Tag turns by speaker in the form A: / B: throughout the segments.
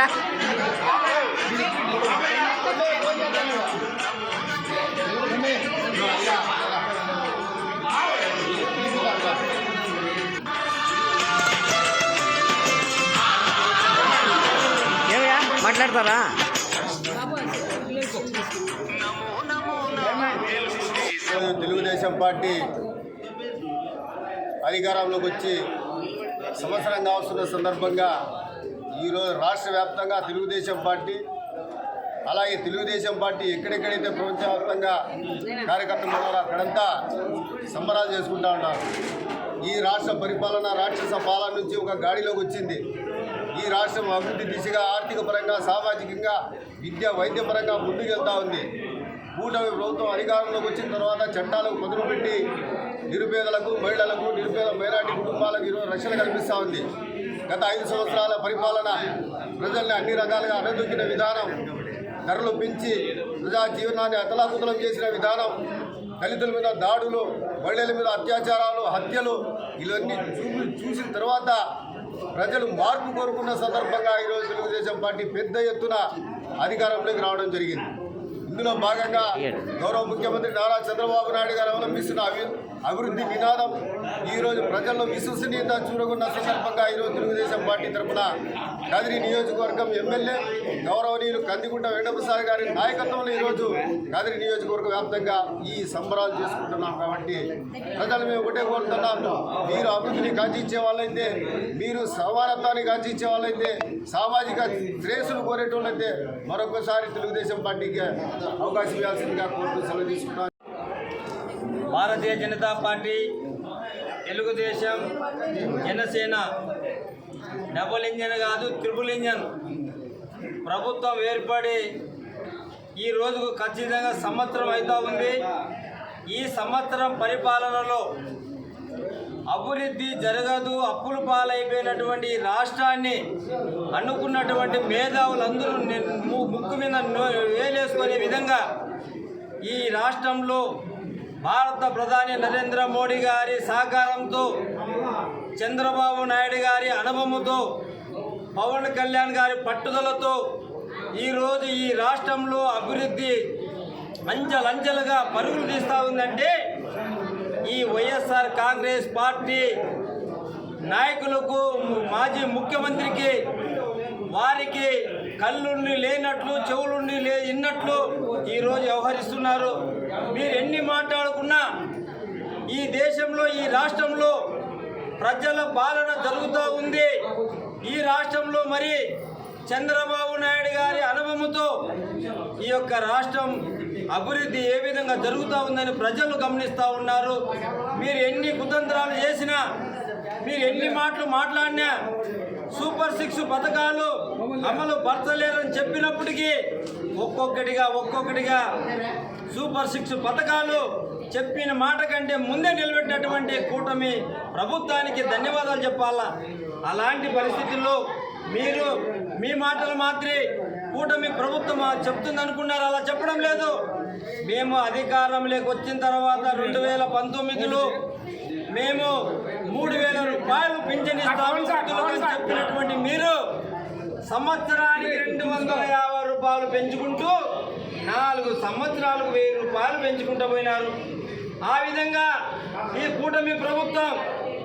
A: రా. ఏమయ్యా మాట్లాడతారా?
B: తెలుగుదేశం పార్టీ అధికారంలోకి వచ్చి సంవత్సరం కావస్తున్న సందర్భంగా ఈరోజు రాష్ట్ర వ్యాప్తంగా తెలుగుదేశం పార్టీ అలాగే తెలుగుదేశం పార్టీ ఎక్కడెక్కడైతే ప్రపంచవ్యాప్తంగా కార్యకర్తలు ఉన్నారో అక్కడంతా సంబరాలు చేసుకుంటా ఉన్నారు. ఈ రాష్ట్ర పరిపాలన రాక్షస పాలన నుంచి ఒక గాడిలోకి వచ్చింది. ఈ రాష్ట్రం అభివృద్ధి దిశగా ఆర్థిక పరంగా సామాజికంగా విద్య వైద్యపరంగా ముందుకెళ్తా ఉంది. కూటమి ప్రభుత్వం అధికారంలోకి వచ్చిన తర్వాత చట్టాలకు మొదలుపెట్టి నిరుపేదలకు మహిళలకు నిరుపేద మైనార్టీ కుటుంబాలకు ఈరోజు రక్షణ కల్పిస్తూ ఉంది. గత ఐదు సంవత్సరాల పరిపాలన ప్రజల్ని అన్ని రకాలుగా అనదొక్కిన విధానం ధరలు పెంచి ప్రజా జీవనాన్ని అతలాకుతలం చేసిన విధానం దళితుల మీద దాడులు మహిళల మీద అత్యాచారాలు హత్యలు ఇవన్నీ చూపి చూసిన తర్వాత ప్రజలు మార్పు కోరుకున్న సందర్భంగా ఈరోజు తెలుగుదేశం పార్టీ పెద్ద ఎత్తున అధికారంలోకి రావడం జరిగింది. ఇందులో భాగంగా గౌరవ ముఖ్యమంత్రి నారా చంద్రబాబు నాయుడు గారు అవలంబిస్తున్న అభివృద్ధి నినాదం ఈరోజు ప్రజల్లో విశ్వసనీయత చూరగొన్న సందర్భంగా ఈరోజు తెలుగుదేశం పార్టీ తరఫున కదిరి నియోజకవర్గం ఎమ్మెల్యే గౌరవనీయులు కందిగుంట వెంకటప్రసాద్ గారి నాయకత్వంలో ఈరోజు కదిరి నియోజకవర్గ వ్యాప్తంగా ఈ సంబరాలు చేసుకుంటున్నాం కాబట్టి ప్రజలు మేము ఒకటే కోరుతున్నాం. మీరు అభివృద్ధిని కాంక్షించే వాళ్ళైతే మీరు సమానత్వాన్ని కాంక్షించే వాళ్ళైతే సామాజిక శ్రేయస్సును కోరేటోళ్ళైతే మరొకసారి తెలుగుదేశం పార్టీకి అవకాశం ఇవ్వాల్సిందిగా కోరుతూ సెలవు తీసుకున్నాను
C: భారతీయ జనతా పార్టీ తెలుగుదేశం జనసేన డబుల్ ఇంజన్ కాదు త్రిపుల్ ఇంజన్. ప్రభుత్వం ఏర్పడి ఈ రోజుకు ఖచ్చితంగా సంవత్సరం అవుతూ ఉంది. ఈ సంవత్సరం పరిపాలనలో అభివృద్ధి జరగదు అప్పుల పాలైపోయినటువంటి రాష్ట్రాన్ని అనుకున్నటువంటి మేధావులందరూ ము- ముక్కు మీద వేలేసుకునే విధంగా ఈ రాష్ట్రంలో భారత ప్రధాని నరేంద్ర మోడీ గారి సహకారంతో చంద్రబాబు నాయుడు గారి అనుభవంతో పవన్ కళ్యాణ్ గారి పట్టుదలతో ఈరోజు ఈ రాష్ట్రంలో అభివృద్ధి అంచెలంచెలుగా పరుగులు తీస్తూ ఉందంటే ఈ వైఎస్ఆర్ కాంగ్రెస్ పార్టీ నాయకులకు మాజీ ముఖ్యమంత్రికి వారికి కళ్ళుండి లేనట్లు చెవులుండి లే ఇన్నట్లు ఈరోజు వ్యవహరిస్తున్నారు. మీరు ఎన్ని మాట్లాడుకున్నా ఈ దేశంలో ఈ రాష్ట్రంలో ప్రజల పాలన జరుగుతూ ఉంది. ఈ రాష్ట్రంలో మరి చంద్రబాబు నాయుడు గారి అనుభవంతో ఈ యొక్క రాష్ట్రం అభివృద్ధి ఏ విధంగా జరుగుతూ ఉందని ప్రజలు గమనిస్తూ ఉన్నారు. మీరు ఎన్ని కుతంత్రాలు చేసినా మీరు ఎన్ని మాటలు మాట్లాడినా సూపర్ సిక్స్ పథకాలు అమలు పరచలేరని చెప్పినప్పటికీ ఒక్కొక్కటిగా ఒక్కొక్కటిగా సూపర్ సిక్స్ పథకాలు చెప్పిన మాట కంటే ముందే నిలబెట్టినటువంటి కూటమి ప్రభుత్వానికి ధన్యవాదాలు చెప్పాలా? అలాంటి పరిస్థితుల్లో మీరు మీ మాటలు మాత్రే కూటమి ప్రభుత్వం చెప్తుంది అనుకున్నారు? అలా చెప్పడం లేదు. మేము అధికారంలోకి వచ్చిన తర్వాత రెండు వేల పంతొమ్మిదిలో మేము మూడు వేల రూపాయలు పింఛన్ ఇస్తాము చెప్పినటువంటి మీరు సంవత్సరానికి రెండు వందల యాభై రూపాయలు పెంచుకుంటూ నాలుగు సంవత్సరాలకు వెయ్యి రూపాయలు పెంచుకుంటూ పోయినారు ఆ విధంగా ఈ కూటమి ప్రభుత్వం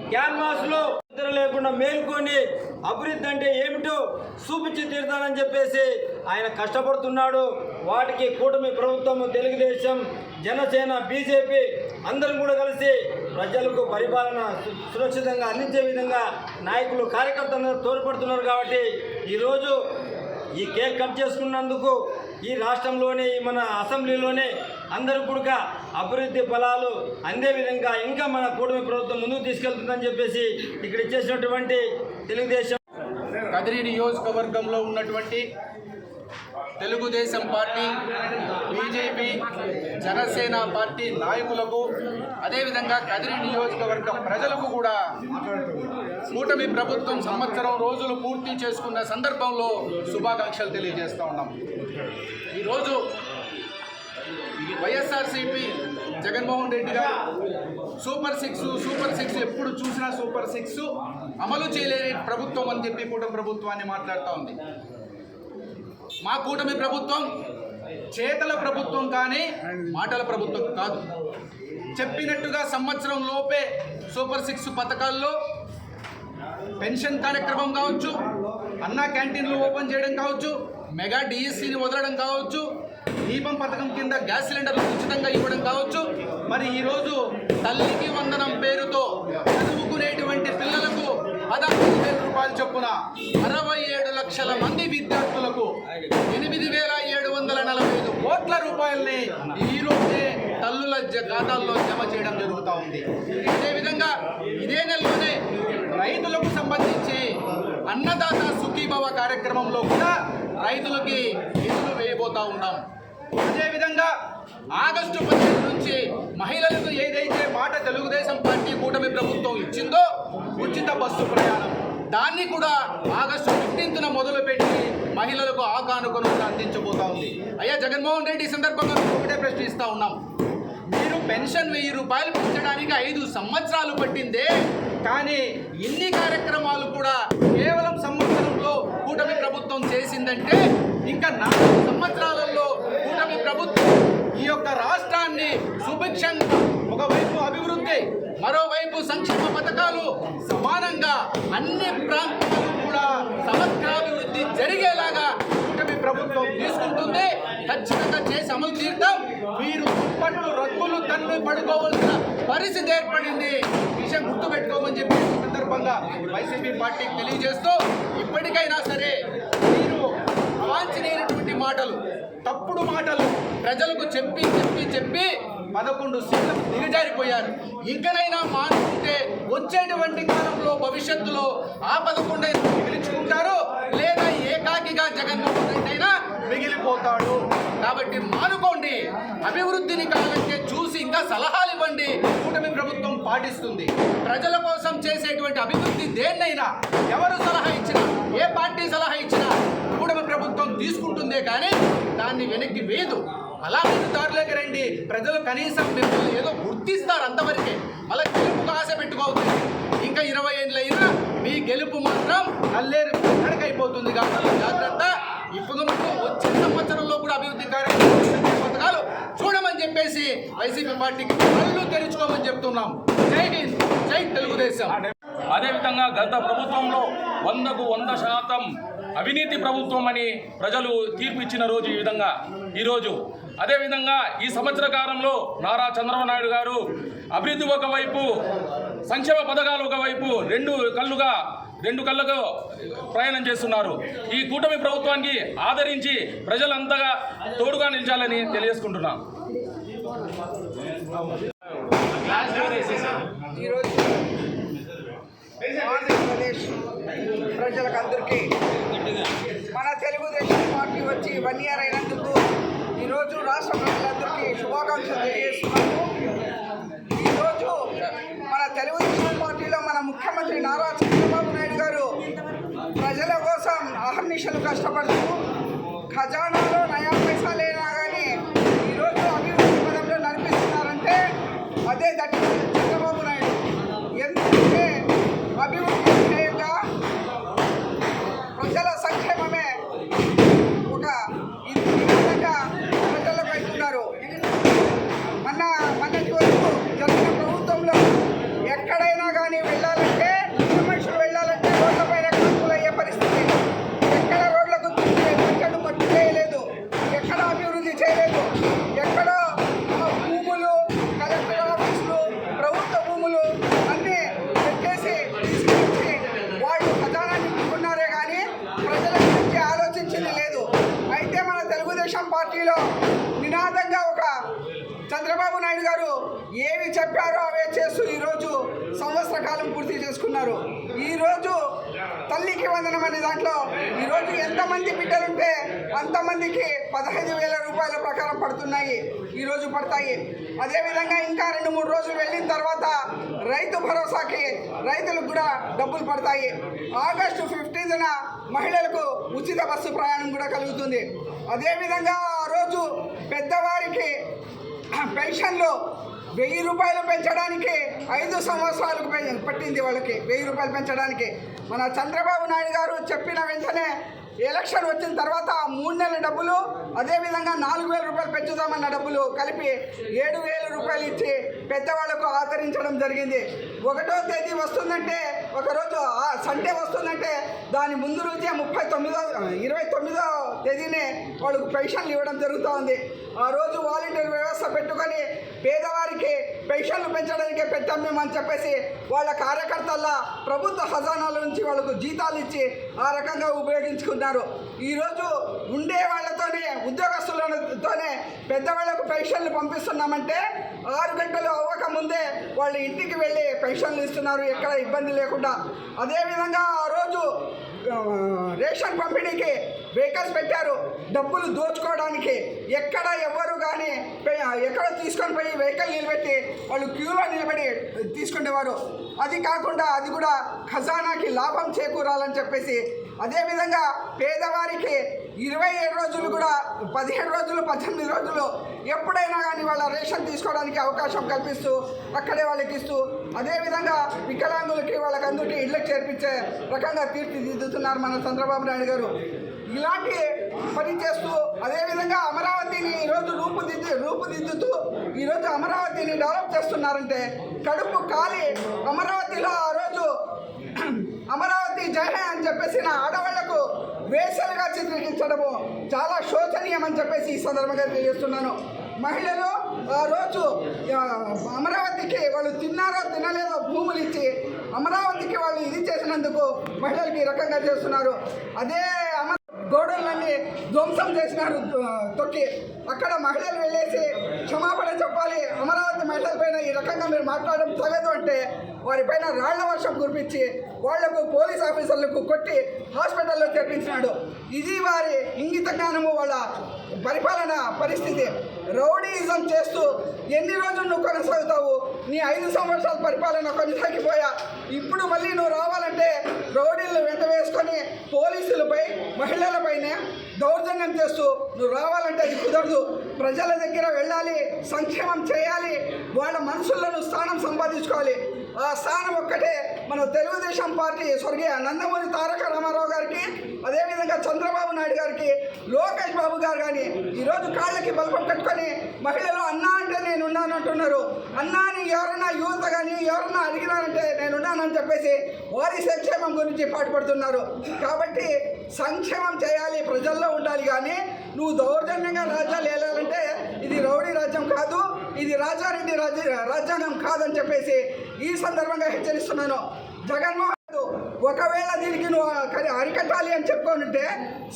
C: క్యాన్వాస్లో నిద్ర లేకుండా మేల్కొని అభివృద్ధి అంటే ఏమిటో చూపించి తీరుతానని చెప్పేసి ఆయన కష్టపడుతున్నాడు. వాటికి కూటమి ప్రభుత్వం తెలుగుదేశం జనసేన బీజేపీ అందరం కూడా కలిసి ప్రజలకు పరిపాలన సు- సురక్షితంగా అందించే విధంగా నాయకులు కార్యకర్తలు తోడ్పడుతున్నారు కాబట్టి ఈరోజు ఈ కేక్ కట్ చేసుకున్నందుకు ఈ రాష్ట్రంలోనే మన అసెంబ్లీలోనే అందరూ కూడా అభివృద్ధి ఫలాలు అందే విధంగా ఇంకా మన కూటమి ప్రభుత్వం ముందుకు తీసుకెళ్తుందని చెప్పేసి ఇక్కడ ఇచ్చేసినటువంటి తెలుగుదేశం
D: కదిరి నియోజకవర్గంలో ఉన్నటువంటి తెలుగుదేశం పార్టీ బీజేపీ జనసేన పార్టీ నాయకులకు అదేవిధంగా కదిరి నియోజకవర్గం ప్రజలకు కూడా కూటమి ప్రభుత్వం సంవత్సరం రోజులు పూర్తి చేసుకున్న సందర్భంలో శుభాకాంక్షలు తెలియజేస్తూ ఉన్నాం. ఈరోజు వైఎస్ఆర్సీపీ జగన్మోహన్ రెడ్డి గారు సూపర్ సిక్స్ సూపర్ సిక్స్ ఎప్పుడు చూసినా సూపర్ సిక్స్ అమలు చేయలేని ప్రభుత్వం అని చెప్పి కూటమి ప్రభుత్వాన్ని మాట్లాడుతూ ఉంది. మా కూటమి ప్రభుత్వం చేతల ప్రభుత్వం కానీ మాటల ప్రభుత్వం కాదు. చెప్పినట్టుగా సంవత్సరం లోపే సూపర్ సిక్స్ పథకాల్లో పెన్షన్ కార్యక్రమం కావచ్చు అన్నా క్యాంటీన్లు ఓపెన్ చేయడం కావచ్చు మెగా డిఎస్సిని వదలడం కావచ్చు దీపం పథకం కింద గ్యాస్ సిలిండర్లు ఉచితంగా ఇవ్వడం కావచ్చు. మరి ఈరోజు తల్లికి వందనం పేరుతో చదువుకునేటువంటి పిల్లలకు పదహైదు వేల రూపాయలు చొప్పున అరవై ఏడు లక్షల మంది విద్యార్థులకు ఎనిమిది వేల ఏడు వందల నలభై ఐదు కోట్ల రూపాయల్ని ఈరోజే తల్లుల ఖాతాల్లో జమ చేయడం జరుగుతూ ఉంది. అదేవిధంగా ఇదే నెలలోనే రైతులకు సంబంధించి అన్నదాత సుఖీభవ కార్యక్రమంలో కూడా రైతులకి నిధులు వేయబోతా ఉన్నాం. అదేవిధంగా ఆగస్టు పదిహేను నుంచి మహిళలకు ఏదైతే మాట తెలుగుదేశం పార్టీ కూటమి ప్రభుత్వం ఇచ్చిందో ఉచిత బస్సు ప్రయాణం. దాన్ని కూడా ఆగస్టు ఫిఫ్టీన్త్న మొదలుపెట్టి మహిళలకు ఆ కానుకను అందించబోతా ఉంది. అయ్యా జగన్మోహన్ రెడ్డి ఈ సందర్భంగా ఒకటే ప్రశ్నిస్తూ ఉన్నాం. మీరు పెన్షన్ వెయ్యి రూపాయలు పెంచడానికి ఐదు సంవత్సరాలు పట్టిందే కానీ ఇన్ని కార్యక్రమాలు కూడా కేవలం సంవత్సరంలో కూటమి ప్రభుత్వం చేసిందంటే ఇంకా నాలుగు సంవత్సరాలలో కూటమి ప్రభుత్వం ఈ యొక్క రాష్ట్రాన్ని సుభిక్షంగా ఒకవైపు అభివృద్ధి మరోవైపు సంక్షేమ పథకాలు సమానంగా అన్ని ప్రాంతాలు కూడా సమగ్రాభివృద్ధి జరిగేలాగా కూటమి ప్రభుత్వం తీసుకుంటుంది. ఖచ్చితంగా చేసి అమలు తీరుతాం. పట్టు రగ్గులు తన్ను పడుకోవాల్సిన పరిస్థితి ఏర్పడింది. విషయం గుర్తుపెట్టుకోమని చెప్పి సందర్భంగా వైసీపీ పార్టీకి తెలియజేస్తూ ఇప్పటికైనా సరే మీరు అవాంఛనీయమైనటువంటి మాటలు తప్పుడు మాటలు ప్రజలకు చెప్పి చెప్పి చెప్పి పదకొండు సీట్లకు దిగజారిపోయారు. ఇంకనైనా మానుకుంటే వచ్చేటువంటి కాలంలో భవిష్యత్తులో ఆ పదకొండు మిగిలించుకుంటారు లేదా ఏకాకిగా జగన్మోహన్ రెడ్డి అయినా మిగిలిపోతాడు. కాబట్టి మానుకోండి. అభివృద్ధిని కావాలంటే చూసి ఇంకా సలహాలు ఇవ్వండి. కూటమి ప్రభుత్వం పాటిస్తుంది. ప్రజల కోసం చేసేటువంటి అభివృద్ధి దేన్నైనా ఎవరు సలహా ఇచ్చినా ఏ పార్టీ సలహా ఇచ్చినా కూటమి ప్రభుత్వం తీసుకుంటుందే కానీ దాన్ని వెనక్కి వేయదు. అలా మీరు దారిలోకి రండి. ప్రజలు కనీసం మిమ్మల్ని ఏదో గుర్తిస్తారు అంతవరకే. మళ్ళీ గెలుపుకు ఆశ పెట్టుకోవద్దు. ఇంకా ఇరవై ఏళ్ళు అయినా మీ గెలుపు మాత్రం నల్లేరు నడకైపోతుంది కాబట్టి జాగ్రత్త. ఇప్పుడు మనకు వచ్చే సంవత్సరంలో కూడా అభివృద్ధి కార్యక్రమాలు పథకాలు చూడమని చెప్పేసి వైసీపీ పార్టీకి కళ్ళు తెరుచుకోమని చెప్తున్నాం. జై హింద్ జై తెలుగుదేశం.
E: అదేవిధంగా గత ప్రభుత్వంలో వందకు వంద శాతం అవినీతి ప్రభుత్వం అని ప్రజలు తీర్పు ఇచ్చిన రోజు ఈ విధంగా. ఈరోజు అదేవిధంగా ఈ సంవత్సర కాలంలో నారా చంద్రబాబు నాయుడు గారు అభివృద్ధి ఒకవైపు సంక్షేమ పథకాలు ఒకవైపు రెండు కళ్ళుగా రెండు కళ్ళకు ప్రయాణం చేస్తున్నారు. ఈ కూటమి ప్రభుత్వానికి ఆదరించి ప్రజలంతగా తోడుగా నిలిచాలని తెలియజేసుకుంటున్నాం.
F: ఈరోజు ఆంధ్రప్రదేశ్ ప్రజలకందరికీ మన తెలుగుదేశం పార్టీ వచ్చి వన్ ఇయర్ అయినందుకు ఈరోజు రాష్ట్ర ప్రజలందరికీ శుభాకాంక్షలు తెలియజేస్తున్నాము. ఈరోజు మన తెలుగుదేశం పార్టీలో మన ముఖ్యమంత్రి నారా చంద్రబాబు నాయుడు గారు ప్రజల కోసం అహర్నిశలు కష్టపడుతూ ఖజానాలో నయా చెప్పారో అవే చేస్తూ ఈరోజు సంవత్సర కాలం పూర్తి చేసుకున్నారు. ఈరోజు తల్లికి వందనం అనే దాంట్లో ఈరోజు ఎంతమంది బిడ్డలుంటే అంతమందికి పదహైదు వేల రూపాయల ప్రకారం పడుతున్నాయి. ఈరోజు పడతాయి. అదేవిధంగా ఇంకా రెండు మూడు రోజులు వెళ్ళిన తర్వాత రైతు భరోసాకి రైతులకు కూడా డబ్బులు పడతాయి. ఆగస్టు ఫిఫ్టీన్త్న మహిళలకు ఉచిత బస్సు ప్రయాణం కూడా కలుగుతుంది. అదేవిధంగా ఆ రోజు పెద్దవారికి పెన్షన్లు వెయ్యి రూపాయలు పెంచడానికి ఐదు సంవత్సరాలకు పట్టింది వాళ్ళకి. వెయ్యి రూపాయలు పెంచడానికి. మన చంద్రబాబు నాయుడు గారు చెప్పిన వెంటనే ఎలక్షన్ వచ్చిన తర్వాత మూడు నెలల డబ్బులు అదేవిధంగా నాలుగు వేల రూపాయలు పెంచుదామన్న డబ్బులు కలిపి ఏడు వేల రూపాయలు ఇచ్చి పెద్దవాళ్ళకు ఆదరించడం జరిగింది. ఒకటో తేదీ వస్తుందంటే ఒకరోజు ఆ సండే వస్తుందంటే దాని ముందు రోజే ముప్పై తొమ్మిదో ఇరవై తొమ్మిదో తేదీనే వాళ్ళకు పెన్షన్లు ఇవ్వడం జరుగుతూ ఉంది. ఆ రోజు వాలంటీర్ వ్యవస్థ పెట్టుకొని పేదవారికి పెన్షన్లు పెంచడానికి పెట్టాం మేము అని చెప్పేసి వాళ్ళ కార్యకర్తల ప్రభుత్వ ఖజానాల నుంచి వాళ్ళకు జీతాలు ఇచ్చి ఆ రకంగా ఉపయోగించుకున్నారు. ఈరోజు ఉండే వాళ్ళతోనే ఉద్యోగస్తులతోనే పెద్దవాళ్ళకు పెన్షన్లు పంపిస్తున్నామంటే ఆరు గంటలు అవ్వక ముందే వాళ్ళ ఇంటికి వెళ్ళి పెన్షన్లు ఇస్తున్నారు ఎక్కడ ఇబ్బంది లేకుండా. అదేవిధంగా ఆ రోజు రేషన్ పంపిణీకి వెహికల్స్ పెట్టారు. డబ్బులు దోచుకోవడానికి ఎక్కడ ఎవరు కానీ ఎక్కడ తీసుకొని పోయి వెహికల్ నిలబెట్టి వాళ్ళు క్యూలో నిలబడి తీసుకునేవారు అది కాకుండా అది కూడా ఖజానాకి లాభం చేకూరాలని చెప్పేసి అదేవిధంగా పేదవారికి ఇరవై ఏడు రోజులు కూడా పదిహేడు రోజులు పద్దెనిమిది రోజులు ఎప్పుడైనా కానీ వాళ్ళ రేషన్ తీసుకోవడానికి అవకాశం కల్పిస్తూ అక్కడే వాళ్ళకి ఇస్తూ అదేవిధంగా వికలాంగులకి వాళ్ళకి అందరికీ ఇళ్ళకి చేర్పించే రకంగా తీర్చిదిద్దుతున్నారు మన చంద్రబాబు నాయుడు గారు. ఇలాంటి పని చేస్తూ అదేవిధంగా అమరావతిని ఈరోజు రూపుదిద్దు రూపుదిద్దుతూ ఈరోజు అమరావతిని డెవలప్ చేస్తున్నారంటే కడుపు కాలి అమరావతిలో ఆరు అమరావతి జయ అని చెప్పేసి నా ఆడవాళ్ళకు వేసలుగా చిత్రీకరించడము చాలా శోచనీయం అని చెప్పేసి ఈ సందర్భంగా తెలియజేస్తున్నాను. మహిళలు ఆ రోజు అమరావతికి వాళ్ళు తిన్నారో తినలేదో భూములు ఇచ్చి అమరావతికి వాళ్ళు ఇది చేసినందుకు మహిళలకి ఈ రకంగా చేస్తున్నారు. అదే అమ గోడలన్నీ ధ్వంసం చేసినారు తొక్కి. అక్కడ మహిళలు వెళ్ళేసి క్షమాపణ చెప్పాలి. అమరావతి మహిళల పైన ఈ రకంగా మీరు మాట్లాడడం తగదు అంటే వారిపైన రాళ్ళ వర్షం కురిపించి వాళ్ళకు పోలీస్ ఆఫీసర్లకు కొట్టి హాస్పిటల్లో చేర్పించినాడు. ఇది వారి ఇంగిత జ్ఞానము వాళ్ళ పరిపాలన పరిస్థితి. రౌడీయిజం చేస్తూ ఎన్ని రోజులు నువ్వు కొనసాగుతావు? నీ ఐదు సంవత్సరాల పరిపాలన కొనసాగిపోయా ఇప్పుడు మళ్ళీ నువ్వు రావాలంటే రౌడీలు వెంట వేసుకొని పోలీసులపై మహిళలపైనే దౌర్జన్యం చేస్తూ నువ్వు రావాలంటే అది కుదరదు. ప్రజల దగ్గర వెళ్ళాలి సంక్షేమం చేయాలి వాళ్ళ మనసులను స్థానం సంపాదించుకోవాలి. స్థానం ఒక్కటే మన తెలుగుదేశం పార్టీ స్వర్గీయ నందమూరి తారక రామారావు గారికి అదేవిధంగా చంద్రబాబు నాయుడు గారికి లోకేష్ బాబు గారు కానీ ఈరోజు కాళ్ళకి బలపం కట్టుకొని మహిళలు అన్నా అంటే నేను ఉన్నానంటున్నారు అంటున్నారు. అన్నా అని ఎవరన్నా యువత కానీ ఎవరన్నా అడిగినారంటే నేను ఉన్నానని చెప్పేసి వారి సంక్షేమం గురించి పాటుపడుతున్నారు. కాబట్టి సంక్షేమం చేయాలి ప్రజల్లో ఉండాలి కానీ నువ్వు దౌర్జన్యంగా రాజ్యాలు వెళ్ళాలంటే ఇది రౌడీ రాజ్యం కాదు ఇది రాజారెడ్డి రాజ్య రాజ్యాంగం కాదని చెప్పేసి ఈ సందర్భంగా హెచ్చరిస్తున్నాను. జగన్మోహన్ ఒకవేళ దీనికి నువ్వు అరికట్టాలి అని చెప్పుకుంటే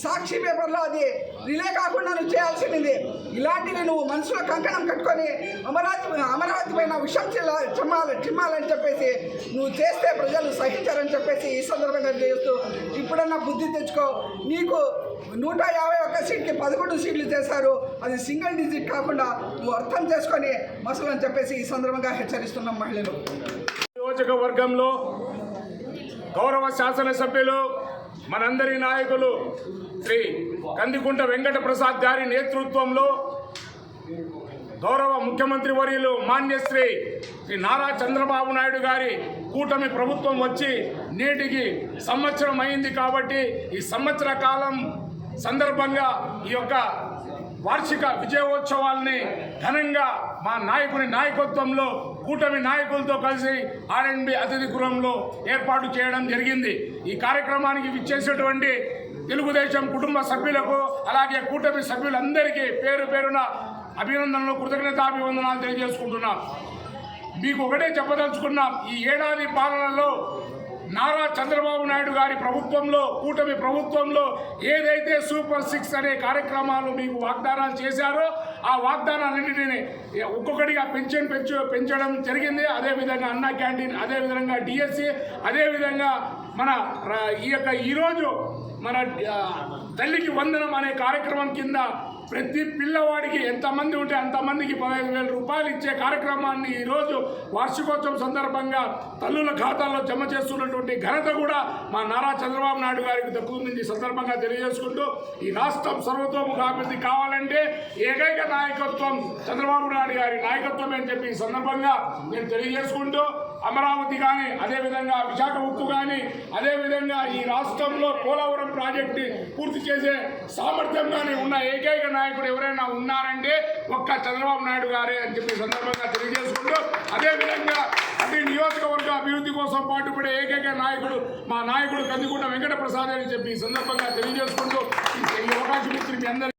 F: సాక్షి పేపర్లో అది రిలే కాకుండా నువ్వు చేయాల్సింది. ఇలాంటివి నువ్వు మనసులో కంకణం కట్టుకొని అమరావతి అమరావతి పైన విషం చిల్లా చిమ్మాలి చిమ్మాలని చెప్పేసి నువ్వు చేస్తే ప్రజలు సహించారని చెప్పేసి ఈ సందర్భంగా చేస్తూ ఇప్పుడన్నా బుద్ధి తెచ్చుకో. నీకు నూట యాభై ఒక్క సీట్కి పదకొండు సీట్లు చేశారు. అది సింగిల్ డిజిట్ కాకుండా నువ్వు అర్థం చేసుకొని మసలు అని చెప్పేసి ఈ సందర్భంగా హెచ్చరిస్తున్నాం మహిళలు.
G: నియోజకవర్గంలో గౌరవ శాసనసభ్యులు మనందరి నాయకులు శ్రీ కందికుంట వెంకట ప్రసాద్ గారి నేతృత్వంలో గౌరవ ముఖ్యమంత్రి వర్యులు మాన్యశ్రీ శ్రీ నారా చంద్రబాబు నాయుడు గారి కూటమి ప్రభుత్వం వచ్చి నేటికి సంవత్సరం అయింది కాబట్టి ఈ సంవత్సర కాలం సందర్భంగా ఈ యొక్క వార్షిక విజయోత్సవాల్ని ఘనంగా మా నాయకుని నాయకత్వంలో కూటమి నాయకులతో కలిసి ఆర్ఎండ్బి అతిథి గృహంలో ఏర్పాటు చేయడం జరిగింది. ఈ కార్యక్రమానికి విచ్చేసినటువంటి తెలుగుదేశం కుటుంబ సభ్యులకు అలాగే కూటమి సభ్యులందరికీ పేరు పేరున అభినందనలు కృతజ్ఞతాభివందనాలు తెలియజేసుకుంటున్నాం. మీకు ఒకటే చెప్పదలుచుకున్నాం ఈ ఏడాది పాలనలో నారా చంద్రబాబు నాయుడు గారి ప్రభుత్వంలో కూటమి ప్రభుత్వంలో ఏదైతే సూపర్ సిక్స్ అనే కార్యక్రమాలు మీకు వాగ్దానాలు చేశారో ఆ వాగ్దానాలన్నింటినీ ఒక్కొక్కటిగా పెన్షన్ పెంచు పెంచడం జరిగింది. అదేవిధంగా అన్న క్యాంటీన్ అదేవిధంగా డిఎస్సి అదేవిధంగా మన ఈ యొక్క ఈరోజు మన తల్లికి వందనం అనే కార్యక్రమం కింద ప్రతి పిల్లవాడికి ఎంతమంది ఉంటే అంతమందికి పదహైదు వేల రూపాయలు ఇచ్చే కార్యక్రమాన్ని ఈరోజు వార్షికోత్సవం సందర్భంగా తల్లుల ఖాతాల్లో జమ చేస్తున్నటువంటి ఘనత కూడా మా నారా చంద్రబాబు నాయుడు గారికి దక్కుతుందని ఈ సందర్భంగా తెలియజేసుకుంటూ ఈ రాష్ట్రం సర్వతోముఖాభివృద్ధి కావాలంటే ఏకైక నాయకత్వం చంద్రబాబు నాయుడు గారి నాయకత్వం అని చెప్పి ఈ సందర్భంగా నేను తెలియజేసుకుంటూ అమరావతి కానీ అదేవిధంగా విశాఖ ఉక్కు కానీ అదేవిధంగా ఈ రాష్ట్రంలో పోలవరం ప్రాజెక్టు పూర్తి చేసే సామర్థ్యంగానే ఉన్న ఏకైక నాయకుడు ఎవరైనా ఉన్నారంటే ఒక్క చంద్రబాబు నాయుడు గారే అని చెప్పి సందర్భంగా తెలియజేసుకుంటూ అదేవిధంగా అటు నియోజకవర్గ అభివృద్ధి కోసం పాటుపడే ఏకైక నాయకుడు మా నాయకుడు కందికుంట వెంకట ప్రసాద్ అని చెప్పి ఈ సందర్భంగా తెలియజేసుకుంటూ ఈ అవకాశం ఇచ్చిన మీ అందరికీ